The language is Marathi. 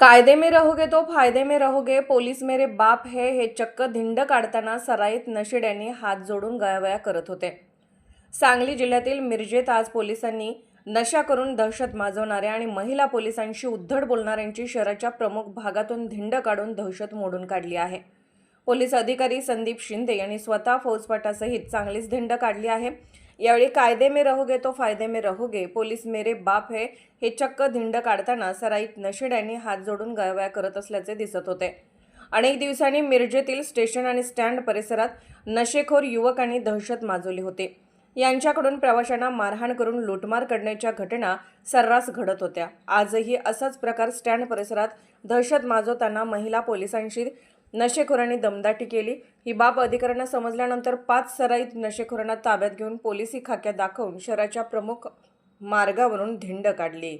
कायदे में रहोगे तो फायदे में रहोगे पोलीस मेरे बाप है हे चक्क धिंड काढताना सराईत नशिड्यांनी हात जोडून गयावया करत होते. सांगली जिल्ह्यातील मिरजेत आज पोलिसांनी नशा करून दहशत माजवणाऱ्या आणि महिला पोलिसांशी उद्धट बोलणाऱ्यांची शहराच्या प्रमुख भागातून धिंड काढून दहशत मोडून काढली आहे. पोलीस अधिकारी संदीप शिंदे यांनी स्वतः फौजपाटासहित चांगलीच धिंड काढली आहे. यावेळी कायदे में रहोगे तो फायदे में रहोगे. पोलीस मेरे बाप है हे चक्क धिंड काढताना सराईत नशेड्यांनी हात जोडून गळव्या करत असल्याचे दिसत होते. अनेक दिवसांनी मिरजेतील स्टेशन आणि स्टँड परिसरात नशेखोर युवकांनी दहशत माजवली होती. यांच्याकडून प्रवाशांना मारहाण करून लूटमार करण्याच्या घटना सर्रास घडत होत्या. आजही असाच प्रकार स्टँड परिसरात दहशत माजवताना महिला पोलिसांशी नशेखोरांनी दमदाटी केली. ही बाब अधिकाऱ्यांना समजल्यानंतर पाच सराईत नशेखोरांना ताब्यात घेऊन पोलिसी खाक्या दाखवून शहराच्या प्रमुख मार्गावरून धिंड काढली.